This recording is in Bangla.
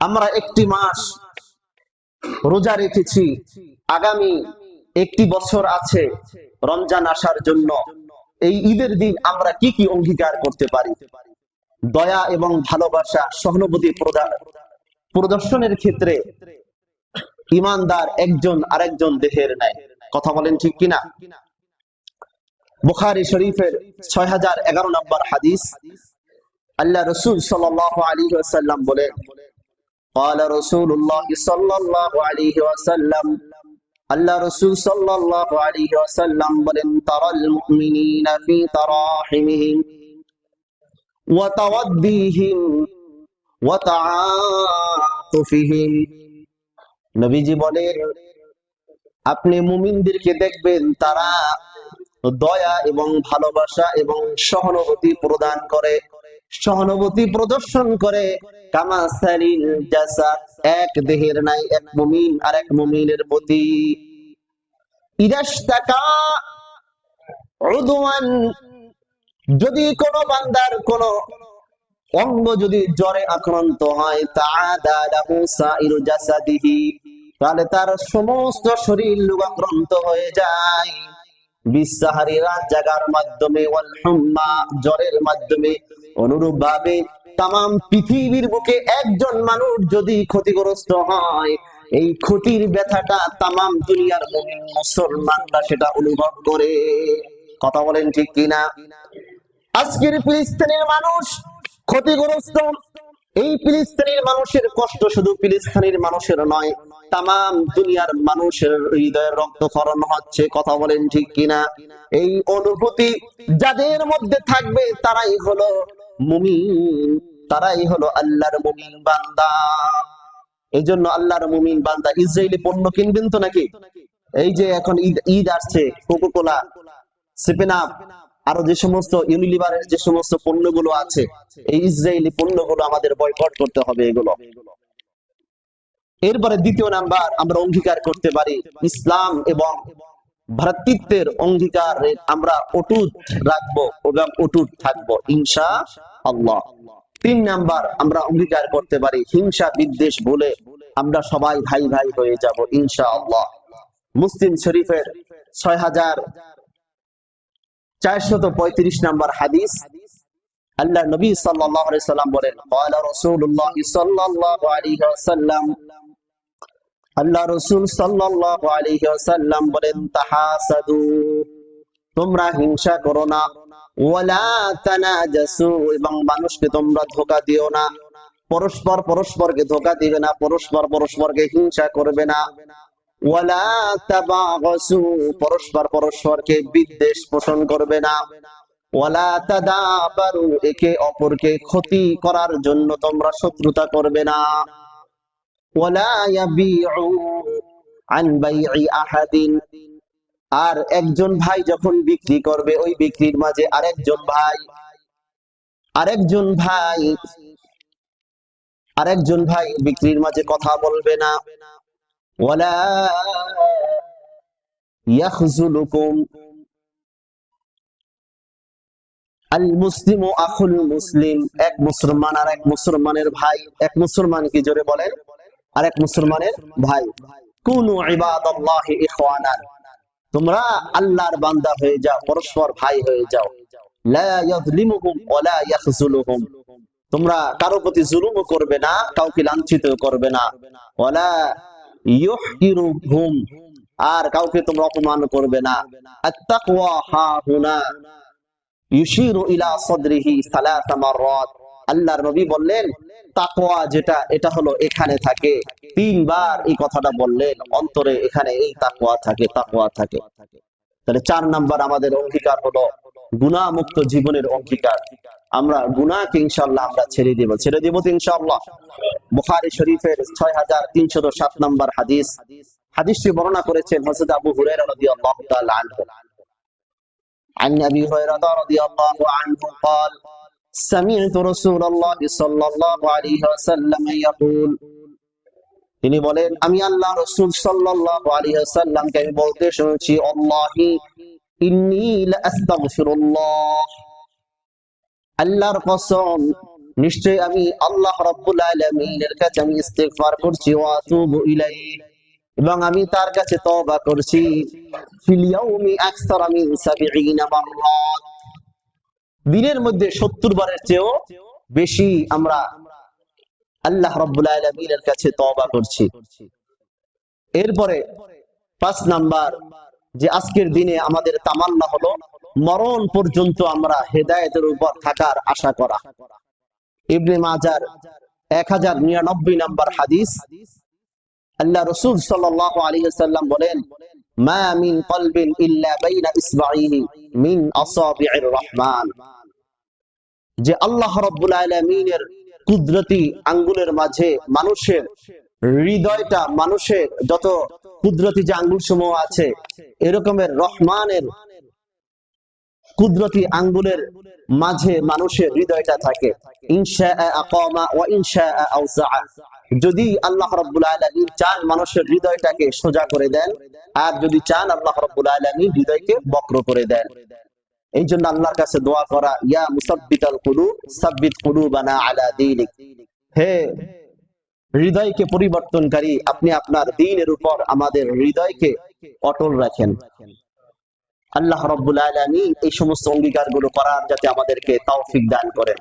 আমরা একটি মাস রোজা রেখেছি। আগামী একটি বছর আছে রমজান আসার জন্য। এই ঈদের দিন আমরা কি কি অঙ্গীকার করতে পারি? দয়া এবং ভালোবাসা, সহানুভূতি প্রদান প্রদর্শনের ক্ষেত্রে ইমানদার একজন আরেকজন দেহের নাই কথা বলেন ঠিক কিনা? বুখারী শরীফের ছয় হাজার এগারো নম্বর হাদিস। আল্লাহ রসুল সাল্লাহ আলী ওয়াসাল্লাম বলেন قال رسول الله صلى الله عليه وسلم আল্লাহ রসুল সাল্লাল্লাহু আলাইহি ওয়াসাল্লাম বলেন তারাল মুমিনিনা ফি তারাহিমিহিম ওয়া তাওয়াদ্দিহিম ওয়া তাআতুফিহিম নবীজি বলেন আপনি মুমিনদেরকে দেখবেন তারা দয়া এবং ভালোবাসা এবং সহানুভূতি প্রদান করে সহানুভূতি প্রদর্শন করে জাসাদ, এক দেহের নাই, এক মুমিন আর এক মুমিনের প্রতি। ইদাস্তাকা যদি কোন বান্দার কোন অঙ্গ যদি জ্বরে আক্রান্ত হয়, তাআদা লাহু সাইরু জাসাদিহি, তাহলে তার সমস্ত শরীর রোগাক্রান্ত হয়ে যায়। বিসাহারি রাত জাগার মাধ্যমে, ওয়াল জ্বরের মাধ্যমে অনুরূপ ভাবে তাম পৃথিবীর বুকে একজন মানুষ যদি ক্ষতিগ্রস্ত হয়, এই ক্ষতির ব্যথাটা তামাম দুনিয়ার মুমিন মুসলমানরা সেটা অনুভব করে। কথা বলেন ঠিক কিনা? আজকের ফিলিস্তিনের মানুষ ক্ষতিগ্রস্ত। এই ফিলিস্তিনের মানুষের কষ্ট শুধু ফিলিস্তিনের মানুষের নয়, তাম দুনিয়ার মানুষের হৃদয়ের রক্তক্ষরণ হচ্ছে। কথা বলেন ঠিক কিনা? এই অনুভূতি যাদের মধ্যে থাকবে তারাই হলো মুমিন। তারাই হলো আল্লাহর মুমিন বান্দা। এই জন্য আল্লাহর মুমিন বান্দা ইসরায়েলি পণ্য কিনবেন তো নাকি? এই যে এখন ঈদ ঈদ আসছে, কোকোকোলা আপ আরও যে সমস্ত ইউনিলিভারের যে সমস্ত পণ্যগুলো আছে, এই ইসরায়েলি পণ্যগুলো আমাদের বয়কট করতে হবে এগুলো। এরপরে দ্বিতীয় নাম্বার আমরা অঙ্গীকার করতে পারি, ইসলাম এবং ভ্রাতৃত্বের অঙ্গীকার আমরা অটুট রাখব, এবং অটুট থাকব ইনশা আল্লাহ তিন নাম্বার আমরা অঙ্গীকার করতে পারি, হিংসা বিদ্বেষ বলে আমরা সবাই ভাই ভাই হয়ে যাব ইনশা আল্লাহ মুসলিম শরীফের ছয় হাজার চারশত পঁয়ত্রিশ নাম্বার হাদিস, আল্লাহ নবী সাল্লাম বলেন আল্লাহ রসুল সাল্লাম বলেন তাহা সাদু তোমরা হিংসা করো না। এবং মানুষকে তোমরা ধোঁকা দিও না। পরস্পর পরস্পরকে ধোঁকা দিবে না, পরস্পর পরস্পরকে হিংসা করবে না। পরস্পর পরস্পরকে বিদ্বেষ পোষণ করবে না। একে অপরকে ক্ষতি করার জন্য তোমরা শত্রুতা করবে না। আর একজন ভাই যখন বিক্রি করবে, ওই বিক্রির মাঝে আরেকজন ভাই আরেকজন ভাই আরেকজন ভাই বিক্রির মাঝে কথা বলবে না। মুসলিম আখুল মুসলিম, এক মুসলমান আর এক মুসলমানের ভাই। এক মুসলমান কি জোরে বলেন? আর এক মুসলমানের ভাই। কুনু ইবাদাল্লাহি ইখওয়ানান। তোমরা আল্লাহর বান্দা হয়ে যাও, পরস্পর ভাই হয়ে যাও। তোমরা কারও প্রতি জুলুম করবে না, কাউকে লাঞ্ছিত করবে না। আর কাউকে তোমরা অপমান করবে না। আল্লাহর নবী বললেন, তাকওয়া যেটা, এটা হলো এখানে থাকে। তিনবার এই কথাটা বললেন অন্তরে এখানে এই তাকওয়া থাকে তাকওয়া থাকে তাহলে চার নাম্বার আমাদের অঙ্গীকার হলো গুনাহ মুক্ত জীবনের অঙ্গীকার আমরা গুনাহকে ইনশাআল্লাহ আমরা ছেড়ে দেব ছেড়ে দেব তো ইনশাআল্লাহ বুখারী শরীফের 6307 নাম্বার হাদিস হাদিসটি বর্ণনা করেছেন হযরত আবু হুরায়রা রাদিয়াল্লাহু তাআলা আনহু عن ابي هريره رضي الله عنه قال سمعت رسول الله صلى الله عليه وسلم يقول তিনি বলেন, আমি আল্লাহ রসুল সাল্লাল্লাহু আলাইহি ওয়াসাল্লামকে আমি বলতে শুনেছি ইলাইহি, এবং আমি তার কাছে করছি। ফিল ইয়াউমি আকসারা 70 মাররাত। দিনের মধ্যে 70 বারের চেয়েও বেশি আমরা আল্লাহ রাব্বুল কাছে তওবা করছি। এরপরে পাঁচ নাম্বার, যে আজকের দিনে আমাদের তামান্না হলো মরণ পর্যন্ত আমরা হেদায়েতের উপর থাকার আশা করা। ইবনে মাজার এক হাজার নিরানব্বই নাম্বার হাদিস, আল্লাহ রসুল সাল্লাহ আলী সাল্লাম বলেন যে আল্লাহ রাব্বুল কুদরতি আঙ্গুলের মাঝে মানুষের হৃদয়টা, মানুষের যত কুদরতি যে আঙ্গুল সমূহ আছে, এরকমের রহমানের কুদরতি আঙ্গুলের মাঝে মানুষের হৃদয়টা থাকে। যদি আল্লাহ চান মানুষের হৃদয়টাকে সোজা করে দেন, আর যদি চান আল্লাহ রাব্বুল আলামিন হৃদয়কে বক্র করে দেন। এই জন্য আল্লাহর কাছে দোয়া করা, ইয়া মুসাব্বিতাল কুলুব, সাব্বিত কুলুবানা আলা দীনিক। হে হৃদয়কে পরিবর্তনকারী, আপনি আপনার দিনের উপর আমাদের হৃদয়কে অটল রাখেন। আল্লাহ রব্বুল আলামিন এই সমস্ত অঙ্গীকারগুলো করার যাতে আমাদেরকে তৌফিক দান করেন।